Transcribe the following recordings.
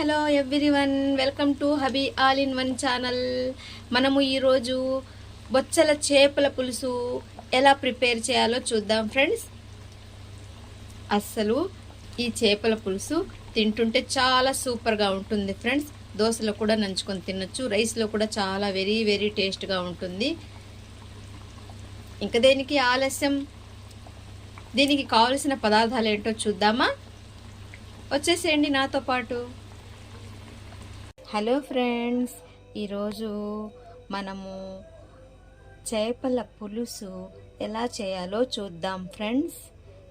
Hello everyone welcome to hobby all in one channel. మనము ఈరోజు బొచ్చల చేపల పులుసు ఎలా ప్రిపేర్ చేయాలో చూద్దాం ఫ్రెండ్స్. అస్సలు ఈ చేపల పులుసు తింటుంటే చాలా సూపర్గా ఉంటుంది ఫ్రెండ్స్. దోశలో కూడా నంచుకొని తినొచ్చు రైస్లో కూడా చాలా వెరీ వెరీ టేస్ట్గా ఉంటుంది. ఇంకా దేనికి ఆలస్యం? దీనికి కావలసిన పదార్థాలు ఏంటో చూద్దామా? వచ్చేసేయండి నాతో పాటు. హలో ఫ్రెండ్స్ ఈరోజు మనము చేపల పులుసు ఎలా చేయాలో చూద్దాం ఫ్రెండ్స్.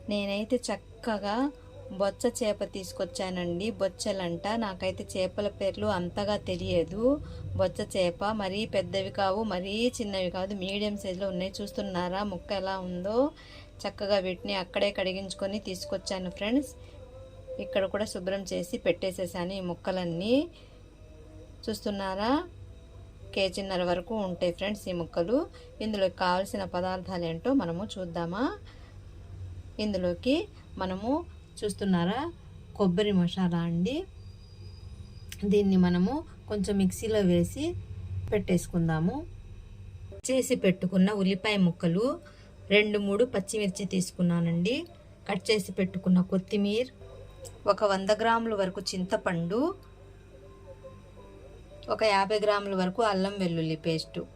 నేనైతే చక్కగా బొచ్చ చేప తీసుకొచ్చానండి. బొచ్చలంట నాకైతే చేపల పేర్లు అంతగా తెలియదు. బొచ్చ చేప మరీ పెద్దవి కావు మరీ చిన్నవి కాదు మీడియం సైజులో ఉన్నాయి. చూస్తున్నారా ముక్క ఎలా ఉందో? చక్కగా వీటిని అక్కడే కడిగించుకొని తీసుకొచ్చాను ఫ్రెండ్స్. ఇక్కడ కూడా శుభ్రం చేసి పెట్టేసేసాను ఈ ముక్కలన్నీ. చూస్తున్నారా? కేజీన్నర వరకు ఉంటాయి ఫ్రెండ్స్ ఈ ముక్కలు. ఇందులోకి కావాల్సిన పదార్థాలు ఏంటో మనము చూద్దామా? ఇందులోకి మనము చూస్తున్నారా? కొబ్బరి మసాలా అండి. దీన్ని మనము కొంచెం మిక్సీలో వేసి పెట్టేసుకుందాము. చేసి పెట్టుకున్న ఉల్లిపాయ ముక్కలు రెండు మూడు పచ్చిమిర్చి తీసుకున్నానండి. కట్ చేసి పెట్టుకున్న కొత్తిమీర ఒక వంద గ్రాముల వరకు చింతపండు ఒక యాభై గ్రాముల వరకు అల్లం వెల్లుల్లి పేస్టు.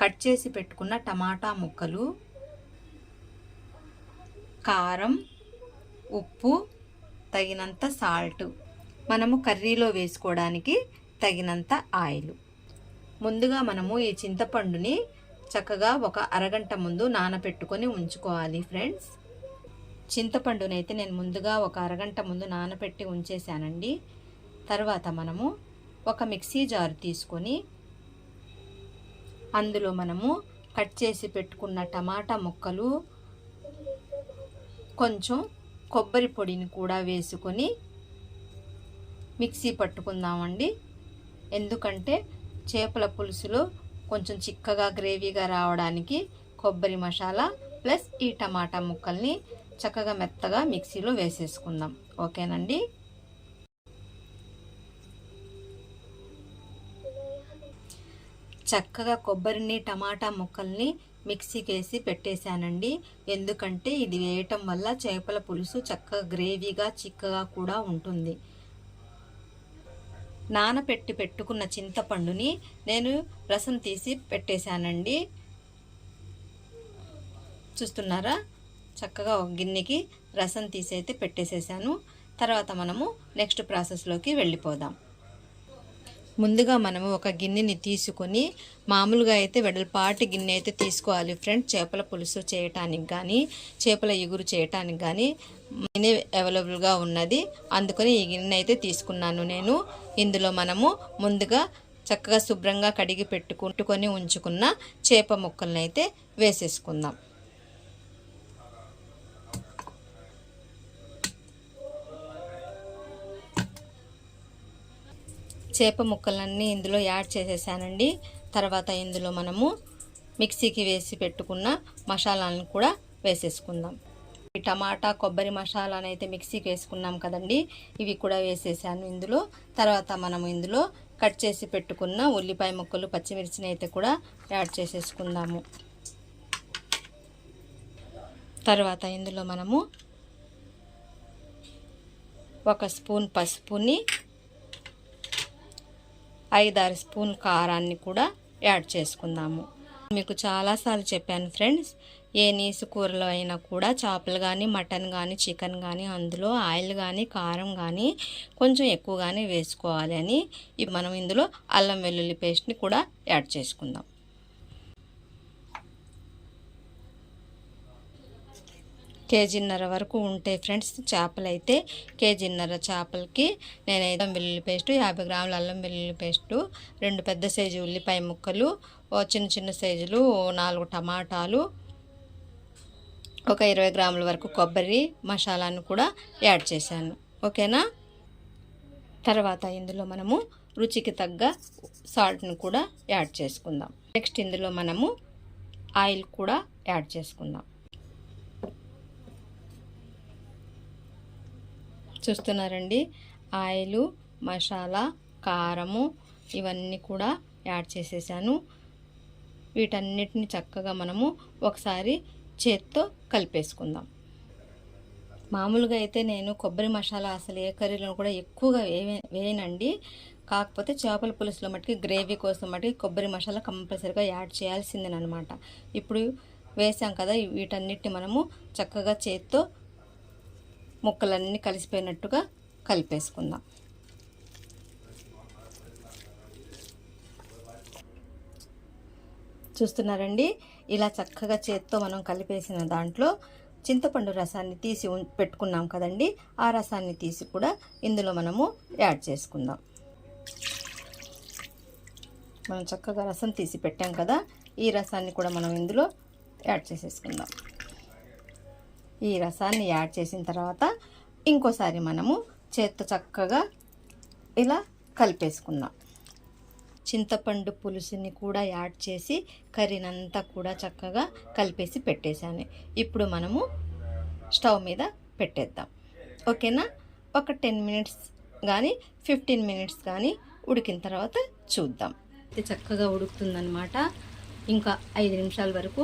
కట్ చేసి పెట్టుకున్న టమాటా ముక్కలు కారం ఉప్పు తగినంత సాల్ట్. మనము కర్రీలో వేసుకోవడానికి తగినంత ఆయిల్. ముందుగా మనము ఈ చింతపండుని చక్కగా ఒక అరగంట ముందు నానబెట్టుకొని ఉంచుకోవాలి ఫ్రెండ్స్. చింతపండునైతే నేను ముందుగా ఒక అరగంట ముందు నానబెట్టి ఉంచేసానండి తర్వాత మనము ఒక మిక్సీ జారు తీసుకొని అందులో మనము కట్ చేసి పెట్టుకున్న టమాటా ముక్కలు కొంచెం కొబ్బరి పొడిని కూడా వేసుకొని మిక్సీ పట్టుకుందామండి. ఎందుకంటే చేపల పులుసులో కొంచెం చిక్కగా గ్రేవీగా రావడానికి కొబ్బరి మసాలా ప్లస్ ఈ టమాటా ముక్కల్ని చక్కగా మెత్తగా మిక్సీలో వేసేసుకుందాం. ఓకేనండి? చక్కగా కొబ్బరిని టమాటా ముక్కల్ని మిక్సీకి వేసి పెట్టేశానండి. ఎందుకంటే ఇది వేయటం వల్ల చేపల పులుసు చక్కగా గ్రేవీగా చిక్కగా కూడా ఉంటుంది. నానపెట్టి పెట్టుకున్న చింతపండుని నేను రసం తీసి పెట్టేశానండి. చూస్తున్నారా? చక్కగా ఒక గిన్నెకి రసం తీసి అయితే పెట్టేసేసాను. తర్వాత మనము నెక్స్ట్ ప్రాసెస్లోకి వెళ్ళిపోదాం. ముందుగా మనము ఒక గిన్నెని తీసుకొని మామూలుగా అయితే వెడల్పాటి గిన్నె అయితే తీసుకోవాలి ఫ్రెండ్స్ చేపల పులుసు చేయటానికి కానీ చేపల ఎగురు చేయటానికి కానీ గిన్నె అవైలబుల్గా ఉన్నది. అందుకని ఈ గిన్నె అయితే తీసుకున్నాను నేను. ఇందులో మనము ముందుగా చక్కగా శుభ్రంగా కడిగి పెట్టుకుంటుకొని ఉంచుకున్న చేప ముక్కలను అయితే వేసేసుకుందాం. చేప ముక్కలన్నీ ఇందులో యాడ్ చేసేసానండి. తర్వాత ఇందులో మనము మిక్సీకి వేసి పెట్టుకున్న మసాలాలను కూడా వేసేసుకుందాం. ఈ టమాటా కొబ్బరి మసాలాను అయితే మిక్సీకి వేసుకున్నాం కదండి. ఇవి కూడా వేసేసాను ఇందులో. తర్వాత మనము ఇందులో కట్ చేసి పెట్టుకున్న ఉల్లిపాయ ముక్కలు పచ్చిమిర్చిని అయితే కూడా యాడ్ చేసేసుకుందాము. తర్వాత ఇందులో మనము ఒక స్పూన్ పసుపుని ఐదారు స్పూన్ కారాన్ని కూడా యాడ్ చేసుకుందాము. మీకు చాలాసార్లు చెప్పాను ఫ్రెండ్స్ ఏ నీసు కూరలో అయినా కూడా చేపలు కానీ మటన్ కానీ చికెన్ కానీ అందులో ఆయిల్ కానీ కారం కానీ కొంచెం ఎక్కువగానే వేసుకోవాలి అని. మనం ఇందులో అల్లం వెల్లుల్లి పేస్ట్ని కూడా యాడ్ చేసుకుందాం. కేజీన్నర వరకు ఉంటాయి ఫ్రెండ్స్ చేపలు అయితే కేజీన్నర చేపలకి నేను వెల్లుల్లి పేస్టు యాభై గ్రాముల అల్లం వెల్లుల్లి పేస్టు రెండు పెద్ద సైజు ఉల్లిపాయ ముక్కలు చిన్న చిన్న సైజులు నాలుగు టమాటాలు ఒక ఇరవై గ్రాముల వరకు కొబ్బరి మసాలాను కూడా యాడ్ చేశాను. ఓకేనా? తర్వాత ఇందులో మనము రుచికి తగ్గ సాల్ట్ని కూడా యాడ్ చేసుకుందాం. నెక్స్ట్ ఇందులో మనము ఆయిల్ కూడా యాడ్ చేసుకుందాం. చూస్తున్నారండి. ఆయిలు మసాలా కారము ఇవన్నీ కూడా యాడ్ చేసేసాను. వీటన్నిటిని చక్కగా మనము ఒకసారి చేత్తో కలిపేసుకుందాం. మామూలుగా అయితే నేను కొబ్బరి మసాలా అసలు ఏ కర్రీలో కూడా ఎక్కువగా వేయనండి. కాకపోతే చేపల పులుసులో మట్టుకి గ్రేవీ కోసం మటుకు కొబ్బరి మసాలా కంపల్సరీగా యాడ్ చేయాల్సిందేనమాట ఇప్పుడు వేసాం కదా వీటన్నిటిని మనము చక్కగా చేత్తో ముక్కలన్నీ కలిసిపోయినట్టుగా కలిపేసుకుందాం. చూస్తున్నారండి? ఇలా చక్కగా చేత్తో మనం కలిపేసిన దాంట్లో చింతపండు రసాన్ని తీసి ఉం- పెట్టుకున్నాం కదండి? ఆ రసాన్ని తీసి కూడా ఇందులో మనము యాడ్ చేసుకుందాం. మనం చక్కగా రసం తీసి పెట్టాం కదా? ఈ రసాన్ని కూడా మనం ఇందులో యాడ్ చేసేసుకుందాం. ఈ రసాన్ని యాడ్ చేసిన తర్వాత ఇంకోసారి మనము చేత్తో చక్కగా ఇలా కలిపేసుకుందాం. చింతపండు పులుసుని కూడా యాడ్ చేసి కర్రీనంతా కూడా చక్కగా కలిపేసి పెట్టేశాను. ఇప్పుడు మనము స్టవ్ మీద పెట్టేద్దాం. ఓకేనా? ఒక టెన్ మినిట్స్ కానీ ఫిఫ్టీన్ మినిట్స్ కానీ ఉడికిన తర్వాత చూద్దాం. ఇది చక్కగా ఉడుకుతుందనమాట ఇంకా ఐదు నిమిషాల వరకు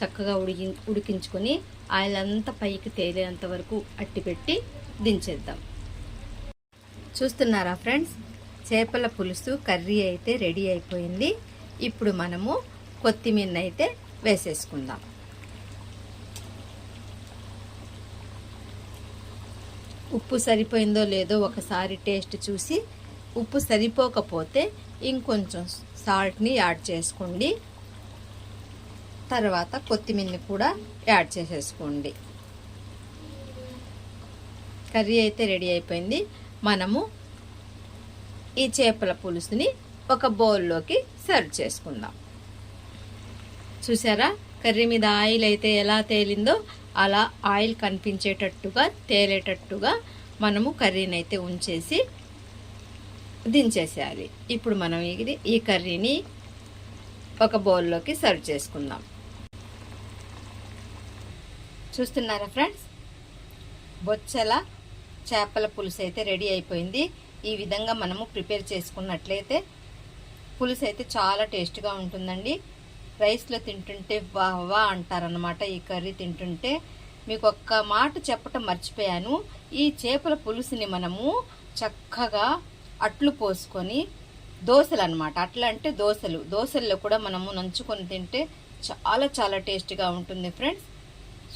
చక్కగా ఉడికి ఉడికించుకొని ఆయిల్ అంతా పైకి తేలేంత వరకు అట్టిపెట్టి దించేద్దాం. చూస్తున్నారా ఫ్రెండ్స్? చేపల పులుసు కర్రీ అయితే రెడీ అయిపోయింది. ఇప్పుడు మనము కొత్తిమీర అయితే వేసేసుకుందాం. ఉప్పు సరిపోయిందో లేదో ఒకసారి టేస్ట్ చూసి ఉప్పు సరిపోకపోతే ఇంకొంచెం సాల్ట్ని యాడ్ చేసుకోండి. తర్వాత కొత్తిమీరని కూడా యాడ్ చేసేసుకోండి. కర్రీ అయితే రెడీ అయిపోయింది. మనము ఈ చేపల పులుసుని ఒక బౌల్లోకి సర్వ్ చేసుకుందాం. చూసారా? కర్రీ మీద ఆయిల్ అయితే ఎలా తేలిందో అలా ఆయిల్ కనిపించేటట్టుగా తేలేటట్టుగా మనము కర్రీని అయితే ఉంచేసి దించేసేయాలి. ఇప్పుడు మనం ఇది ఈ కర్రీని ఒక బౌల్లోకి సర్వ్ చేసుకుందాం. చూస్తున్నారా ఫ్రెండ్స్? బొచ్చల చేపల పులుసు అయితే రెడీ అయిపోయింది. ఈ విధంగా మనము ప్రిపేర్ చేసుకున్నట్లయితే పులుసు అయితే చాలా టేస్ట్గా ఉంటుందండి. రైస్లో తింటుంటే వా వా అంటారనమాట ఈ కర్రీ తింటుంటే. మీకు ఒక్క మాట చెప్పటం మర్చిపోయాను. ఈ చేపల పులుసుని మనము చక్కగా అట్లు పోసుకొని దోశలు అనమాట అట్లా అంటే దోశలు. దోశల్లో కూడా మనము నంచుకొని తింటే చాలా చాలా టేస్ట్గా ఉంటుంది ఫ్రెండ్స్.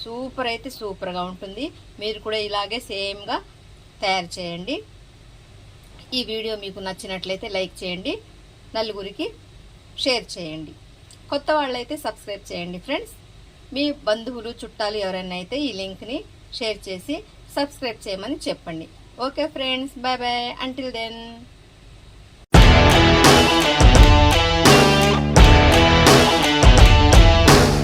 సూపర్ అయితే సూపర్గా ఉంటుంది. మీరు కూడా ఇలాగే సేమ్గా తయారు చేయండి. ఈ వీడియో మీకు నచ్చినట్లయితే లైక్ చేయండి నలుగురికి షేర్ చేయండి. కొత్త వాళ్ళైతే సబ్స్క్రైబ్ చేయండి ఫ్రెండ్స్. మీ బంధువులు చుట్టాలు ఎవరైనా అయితే ఈ లింక్ని షేర్ చేసి సబ్స్క్రైబ్ చేయమని చెప్పండి. Okay friends bye bye. Until then